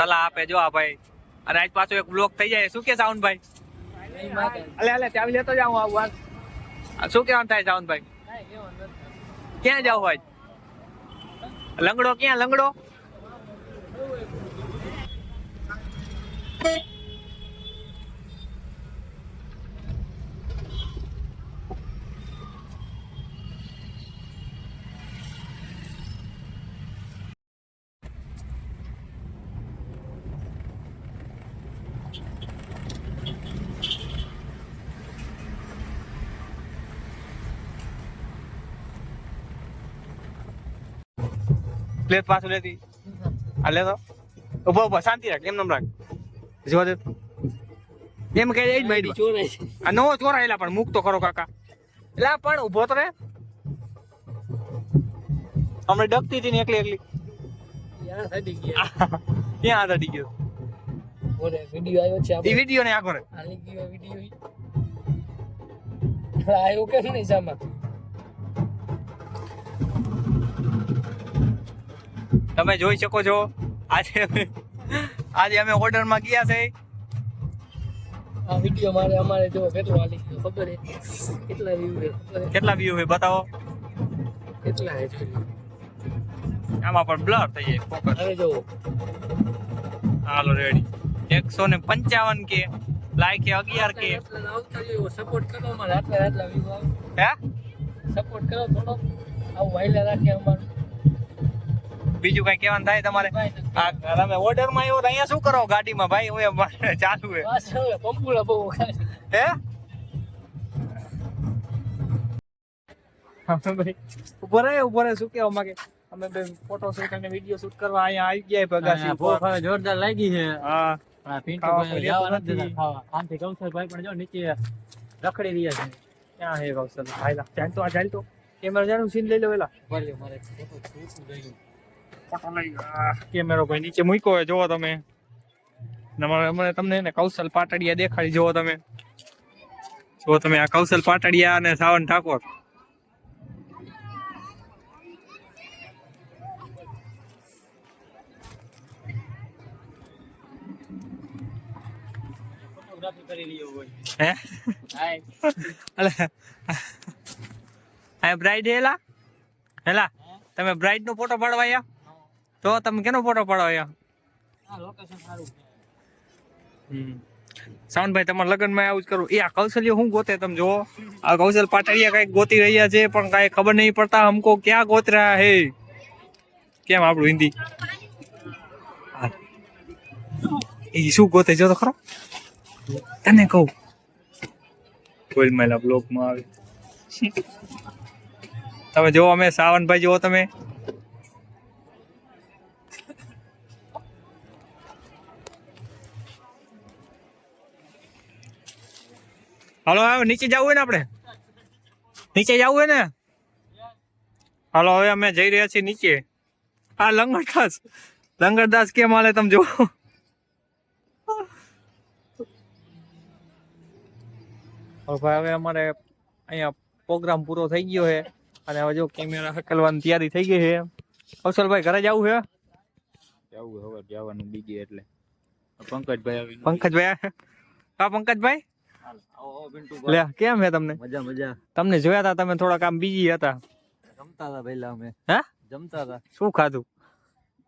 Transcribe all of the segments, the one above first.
સલાહ આપે જો આ ભાઈ. અને આજ પાછો એક બ્લોક થઈ જાય. શું કે સાઉન્ડ ભાઈ? અલે અલે ચાવી લેતો જાઉં આવું. શું કેવાનું થાય સાઉન્ડ ભાઈ. ક્યાં જાવ આજ લંગડો ક્યાં લંગડો? લે પાછું લેતી. આ લેતો. ઊભો ઊભો શાંતિ રાખ એમ નમ રાખ. જોવા દે એમ કહે એ જ મારી ચોરાય. આ નવો ચોરાયેલા પણ મૂક તો ખરો કાકા. એટલે પણ ઊભો તો રે. હમણાં ડકતી હતી ને એકલી એકલી. ત્યાં અડી ગયા. વિડિયો આવ્યો છે આપણે. વીડિયો ને આખો રે આની ગયો વીડિયો. આવ્યો કેમ નહીં સામા? તમે જોઈ શકો છો. આજે અમે આજે અમે ઓર્ડરમાં ગયા છે. આ વિડિયો મારે અમારે જો કેટલો હાલી ખબર હે કેટલા વ્યૂ હે ખબર કેટલા વ્યૂ છે બતાવો. કેટલા હે આમાં પણ બ્લર થઈ જાય ફોકસ હવે જો હાલો રેડી એકસો ને પંચાવન કે લાઈક કે અગિયાર કે. આવતા જો સપોર્ટ કરો અમારે આટલા આટલા વ્યૂ આવે. હે? સપોર્ટ કરો થોડો આવું વાયલા રાખે અમારું. બીજું કઈ કેવાનું થાય તમારે? તમે ઓર્ડરમાં આવ્યો તો અહીંયા શું કરો? ગાડીમાં ભાઈ હું ચાલુ હે? ઉપર રહે ઉપર રહે. શું કેવા માંગે? અમે બે ફોટો શૂટ અને વીડિયો શૂટ કરવા અહીંયા આવી ગયા પગાસી ભૂખ જોરદાર લાગી છે. હા. આ ભાઈ જવા નથી. દેતા ખાવા. આમથી કૌશલભાઈ પણ જો નીચે રખડી રહ્યા છે. ક્યાં હે કૌશલ હાયલા. ચાલ તો આ ચાલ તો કેમેરા જાનું સીન લઈ લો પેલા ભલે મારે ફોટો શૂટ કેમેરો ભાઈ નીચે મૂક્યો હોય, જોવો તમે. અમારે તમને એને કૌશલ પાટડિયા દેખાડી, જોવો તમે. જો તમે આ કૌશલ પાટડિયા અને સાવન ઠાકોર. બ્રાઇડ હેલા? હેલા, તમે બ્રાઇડ નો ફોટો પાડવા આયા? તો તમે કેનો ફોટો પાડો સાવનભાઈ તમારા લગ્નમાં આવું જ કરું. એ આ કૌશલ્ય હું ગોતે તમે જુઓ. આ કૌશલ પાટડિયા કંઈક ગોતી રહ્યા છે પણ કઈ ખબર નહીં પડતા હમકો ક્યાં ગોત રહ્યા હે. કેમ આપણું હિન્દી. એ શું ગોતે જો તો ખરો. તને કહું. કોઈ મેલા બ્લોકમાં આવે. તમે જો અમે સાવનભાઈ જુઓ તમે. હાલો હવે નીચે જવું હોય ને આપણે? નીચે જવું હોય ને? હાલો હવે અમે જઈ રહ્યા છીએ નીચે. આ લંગરદાસ. લંગરદાસ કેમ હાલે તમે જો ભાઈ હવે અમારે અહીંયા પ્રોગ્રામ પૂરો થઈ ગયો છે. અને હવે જો કેમેરા હકલવાની તૈયારી થઈ ગઈ છે. કૌશલભાઈ ઘરે જવું છે? જવું હવે જવાનું બીજી એટલે. પંકજભાઈ પંકજભાઈ? હા પંકજભાઈ? લે કેમ હે તમને? મજા. મજા તમને જોયા હતા તમે થોડા કામ બીજી હતા. જમતા હતા પહેલા અમે. હે? જમતા હતા શું ખાધું?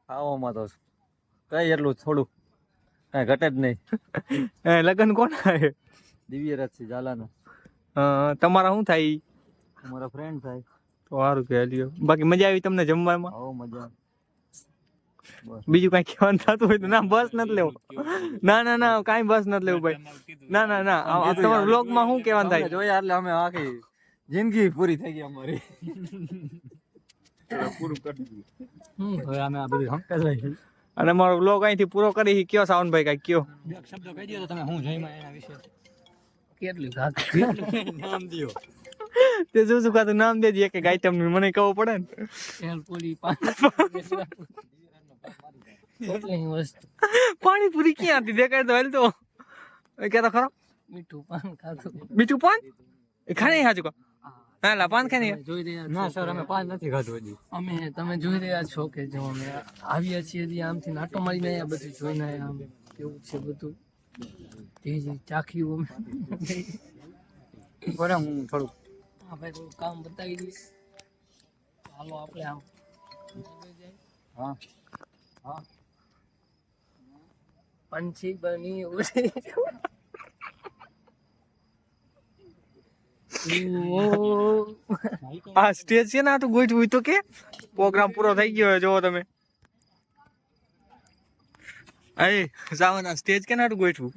ખાવામાં તો કઈ એટલું થોડું. કઈ ઘટે જ નહીં. એ લગ્ન કોણ છે દિવ્ય સિંહ ઝાલાનું. તમારા શું થાય? અમારા ફ્રેન્ડ થાય. તો સારું કે બાકી મજા આવી તમને જમવામાં? આવો મજા. બીજું કઈ કહેવાનું થતું હોય તો ના બસ નથી લેવું. ના ના ના કાંઈ બસ નથી લેવું ભાઈ. ના ના ના તમારા બ્લોગમાં શું કહેવાનું થાય? જોયા એટલે અમે આખી જિંદગી પૂરી થઈ ગઈ અમારી. પૂરું કરી દીધું. હવે અમે આ બધું હંકેલાઈ અને મારો બ્લોગ અહીંથી પૂરો કરી કયો સાવનભાઈ કાંઈ કયો? શબ્દ કહી દો તમે હું જઈમાં એના વિશે? કેટલું ખાતું નામ દિયો. તે શું શું ખાતું નામ દેજે એક એક આઈટમ મને કહવું પડે ને. કેટલી પાણીપુરી ક્યાં હતી? દેખાય તો હાલ તો. એ કહેતો ખરો? મીઠું પાન ખાધું. મીઠું પાન? એ ખાને હાજુ કો? હા લા પાન ખાની જોઈ રહ્યા ના સર અમે પાન નથી ખાધું હજી. અમે તમે જોઈ રહ્યા છો કે જો અમે આવ્યા છીએ હજી આમથી નાટો મારીને આ બધું જોઈને આયા આમ કેવું છે બધું. તે જે ચાખ્યું અમે. બરાબર હું થોડુંક હા ભાઈ થોડું કામ બતાવી દઈશ. હાલો આપણે આમ. હા. હા. પંછી બની ઉડી ઓ. આ સ્ટેજ છે ને આ તો ગોઠવું તો કે? પ્રોગ્રામ પૂરો થઈ ગયો જોવો તમે. અરે સામાન સ્ટેજ કે નાટું ગોઠવું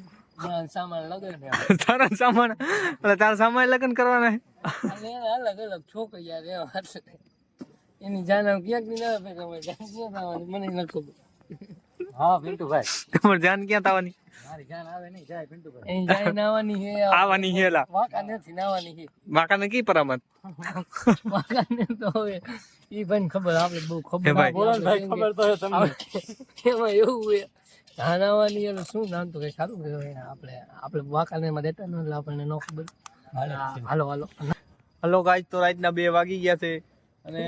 સામાન લગાવી તારા સામાન એટલે તારા સામાન લગ્ન કરવાના છે અલગ અલગ છોકરી યાર એવા એની જાન ક્યાંકની ના મને ન ખબર. હા પિન્ટુભાઈ. તમારે જાન ક્યાં થવાની મારી જાન આવે નહીં જાય પિન્ટુભાઈ. એની જાન આવવાની હે આવવાની હેલા વાંકા નથી નાવાની હે. માકાને કી પરામત? વાંકા ને તો હવે ઈ ભાઈ ખબર આપણે બહુ ખબર. ભાઈ. ભાઈ ખબર તો છે તમને. એમાં એવું હોય જાન એટલે શું નામ તો કઈ સારું કહેવાય. આપણે આપણે વાંકાને માં દેતા ન એટલે આપણને ન ખબર. હાલો. Hello hello. ગાઈસ તો રાતના બે વાગી ગયા છે. અને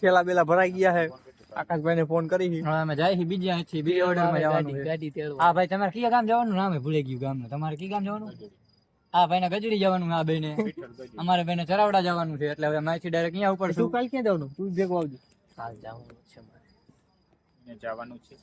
થેલા બેલા ભરાઈ ગયા છે. આકાશભાઈને ફોન કરી હા અમે જાય છે બીજા અહીંથી બીજા ઓર્ડરમાં જવાનું ગાડી તેડવા. હા ભાઈ તમારે કયા ગામ જવાનું? નામે ભૂલી ગયું ગામ તમારે કઈ ગામ જવાનું? હા ભાઈ ને ગજડી જવાનું આ બેને. અમારે બેને ચરાવડા જવાનું છે એટલે હવે અહીંથી ડાયરેક્ટ અહીંયા ઉપર તું કાલ ક્યાં જવાનું? તું ભેગો આવજો. કાલ જવાનું છે મારે. જવાનું છે.